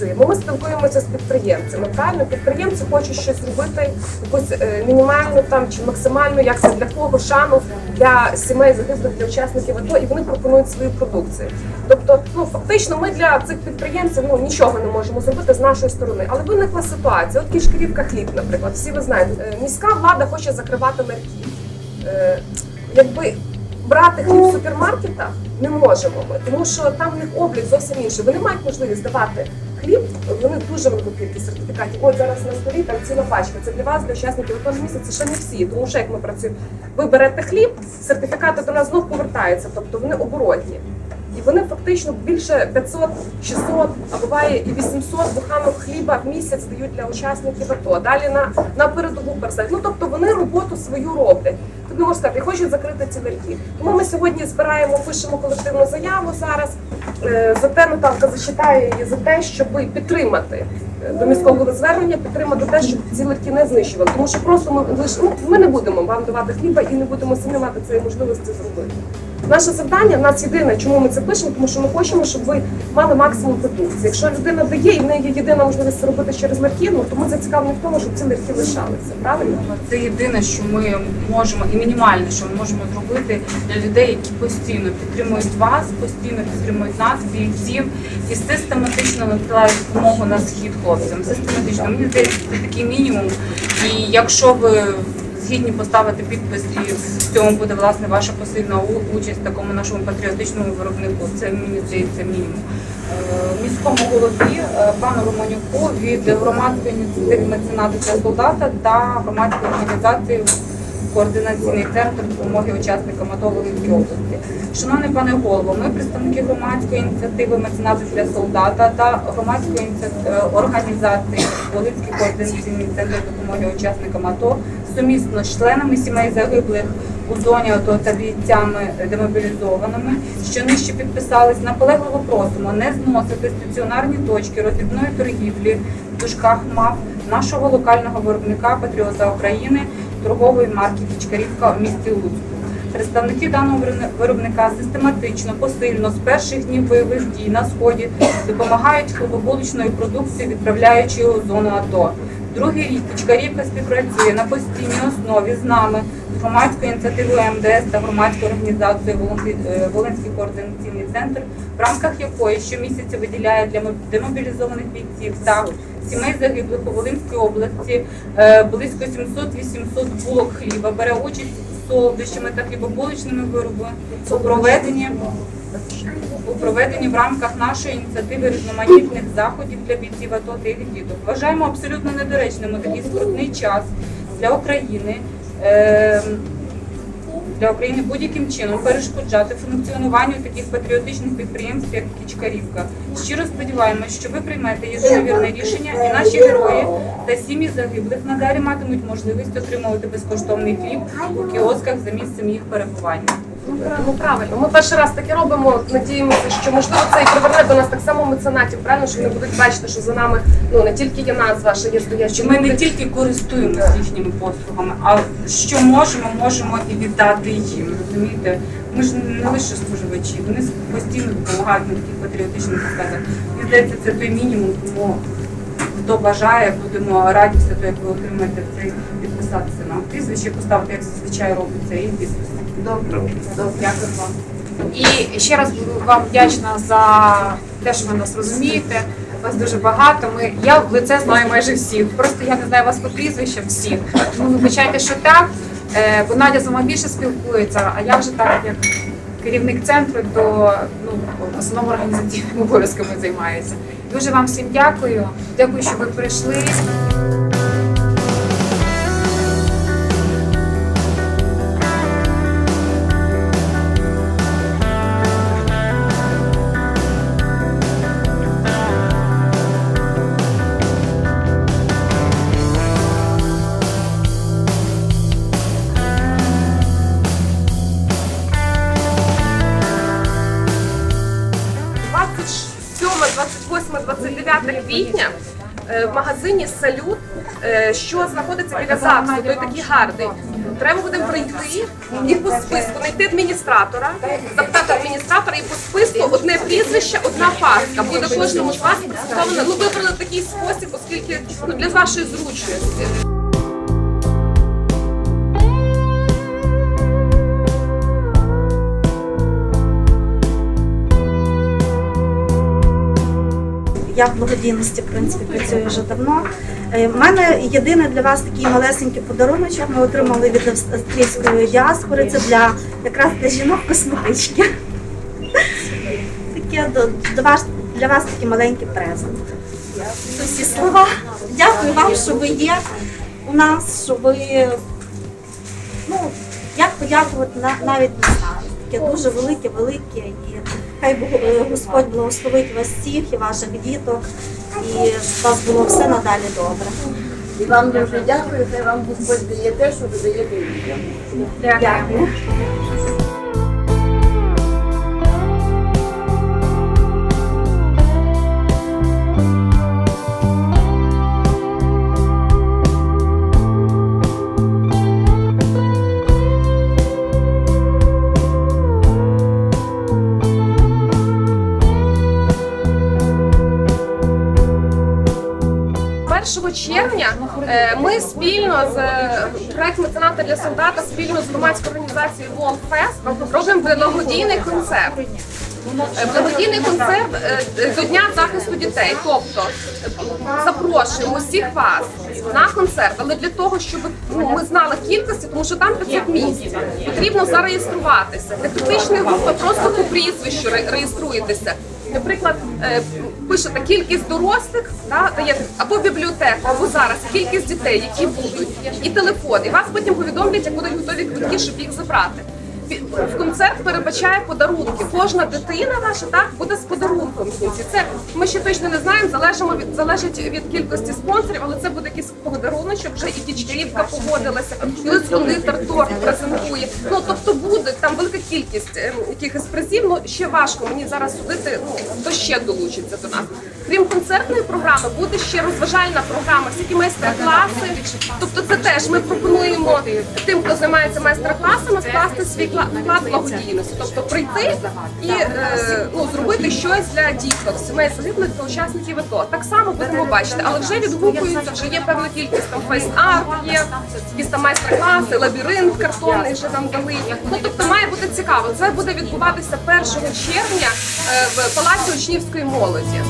працюємо? Ми спілкуємося з підприємцями. Правильно, підприємці хочуть щось робити, якусь е, мінімальну там чи максимальну, як це для кого шану для сімей загиблих, для учасників АТО, і вони пропонують свою продукцію. Тобто, ну фактично, ми для цих підприємців ну нічого не можемо зробити з нашої сторони. Але виникла ситуація. От кішкарівка хліб, наприклад, всі ви знаєте, е, міська влада хоче закривати ларьки. Е, якби брати хліб в супермаркетах не можемо ми, тому що там в них облік зовсім інший. Вони мають можливість давати хліб, вони дуже велику кількість сертифікатів. От зараз на столі там ціла пачка. Це для вас, для учасників АТО місяця, ще не всі. Тому що як ми працюємо, ви берете хліб, сертифікати до нас знов повертаються, тобто вони оборотні. І вони фактично більше 500, 600, а буває і 800 буханок хліба в місяць дають для учасників АТО. Далі на, на передову переселять. Ну тобто вони роботу свою роблять. Не можна сказати, хочуть закрити ці ларьки. Тому ми сьогодні збираємо, пишемо колективну заяву зараз. За Зате Наталка зачитає її за те, щоб підтримати е, до міського звернення, підтримати те, щоб ці ларьки не знищували. Тому що просто ми лише ну, ми не будемо вам давати хліба і не будемо самі мати цієї можливості зробити. Наше завдання в нас єдине, чому ми це пишемо, тому що ми хочемо, щоб ви мали максимум продукції. Якщо людина дає і в неї є єдина можливість це робити через ларьки, ну то ми зацікавлені в тому, щоб ці ларьки лишалися. Правильно? Це єдине, що ми можемо, і мінімальне, що ми можемо зробити для людей, які постійно підтримують вас, постійно підтримують нас, бійців, і систематично надсилають допомогу на схід хлопцям. Систематично. Мені здається, це такий мінімум. І якщо ви згідні поставити підпис, і в цьому буде власне ваша посильна участь в такому нашому патріотичному виробнику, це мені здається мінімум. Е, Міському голові е, пану Романюку від громадської ініціативи меценату для солдата та громадської організації координаційний центр допомоги учасникам АТО Волинської області. Шановний пане голово, ми представники громадської ініціативи меценату для солдата та громадської ініці- е, організації Волинський координаційний центр допомоги учасникам АТО сумісно з членами сімей загиблих у зоні АТО та бійцями демобілізованими, що нижче підписались, наполегливо просимо не зносити стаціонарні точки роздрібної торгівлі в дужках МАФ нашого локального виробника Патріота України торгової марки Кічкарівка в місті Луцьку. Представники даного виробни- виробника систематично, посильно з перших днів бойових дій на сході допомагають хлібобулочною продукцією, відправляючи його в зону АТО. Другий рік Кічкарівка співпрацює на постійній основі з нами, з громадською ініціативою МДС та громадською організацією е, Волинський координаційний центр, в рамках якої щомісяця виділяє для моб- демобілізованих бійців та сімей загиблих у Волинській області е, близько 700-800 булок хліба, бере участь солодощами та хлібобулочними виробами у проведенні у проведенні в рамках нашої ініціативи різноманітних заходів для бійців АТО та їх діток. Вважаємо абсолютно недоречним такий скрутний час для України. е, Для України будь-яким чином перешкоджати функціонуванню таких патріотичних підприємств, як Кічкарівка. Щиро сподіваємось, що ви приймете єдиновірне рішення, і наші герої та сім'ї загиблих надалі матимуть можливість отримувати безкоштовний хліб у кіосках за місцем їх перебування. Ну правильно, ми перший раз таке робимо. Надіємося, що можливо це і приверне до нас так само меценатів. Правильно, що вони будуть бачити, що за нами ну не тільки є назва, що є стоячі ми не тільки користуємося їхніми послугами, а що можемо, можемо і віддати їм. Розумієте? Ми ж не лише споживачі, вони постійно допомагають на таких патріотичних засадах. Мені здається, це той мінімум, тому хто бажає, будемо раді того, як ви отримаєте цей підписатися нам прізвище, поставити, як зазвичай робиться, і підпис. Добре, добре. Дякую вам. І ще раз буду вам вдячна за те, що ви нас розумієте. Вас дуже багато. Ми я в лице знаю майже всіх. Просто я не знаю вас по прізвищам всіх. Тому вибачайте, що так. Е, бо Надя з вами більше спілкується, а я вже так як керівник центру, то ну основному організаційними обов'язками займаюся. Дуже вам всім дякую. Дякую, що ви прийшли. – 28, 29 квітня е, в магазині Салют, е, що знаходиться біля ЗАГСу, той такий гарний. Треба буде прийти і по списку знайти адміністратора, запитати адміністратора і по списку одне прізвище, одна паска. Буде кожному з вас представлено. Ну вибрали такий спосіб, оскільки ну для вашої зручності. Я в благодійності в принципі працюю вже давно. Е, У мене єдине для вас такий малесенький подаруночок. Ми отримали від австрійської діаспори. Це для якраз для жінок косметички. Таке до вас для вас такий маленький презент. Це всі слова. Дякую вам, що ви є у нас, що ви ну як подякувати навіть не знаю. Таке дуже велике, велике і хай е, Господь благословить вас всіх і ваших діток, і щоб у вас було все надалі добре. І вам дуже дякую, хай вам Господь дає те, що ви даєте людям. Дякую. Червня е, ми спільно з е, проект мецената для солдата спільно з громадською організацією Fest робимо благодійний концерт. Е, Благодійний концерт до Дня захисту дітей. Тобто запрошуємо всіх вас на концерт, але для того, щоб ну, ми знали кількості, тому що там 500 місць, потрібно зареєструватися. Для критичної групи просто по прізвищу ре- реєструєтеся. Наприклад, е, пишете кількість дорослих, да, даєте або бібліотеку, або зараз кількість дітей, які будуть, і телефон. І вас потім повідомлять, як будуть готові квитки, щоб їх забрати. В концерт передбачає подарунки. Кожна дитина ваша так буде з подарунком. Це ми ще точно не знаємо. Залежимо від залежить від кількості спонсорів, але це буде якийсь подаруночок. Вже і Тічківка погодилася, ось кондитер торт презентує. Ну тобто буде там велика кількість ем, якихось призів. Ну ще важко мені зараз судити. Ну хто ще долучиться до нас. Крім концертної програми, буде ще розважальна програма, всякі майстер-класи. Тобто, це теж ми пропонуємо тим, хто займається майстер-класами, вкласти свій кла- вклад благодійності. Тобто прийти і е, ну, зробити щось для діток, сімей загиблих та учасників АТО. Так само будемо бачити, але вже відгукуються, вже є певна кількість там фейс-арт, є якісь там майстер-класи, лабіринт картонний вже нам дали. Ну тобто має бути цікаво. Це буде відбуватися 1 червня е, в палаці учнівської молоді.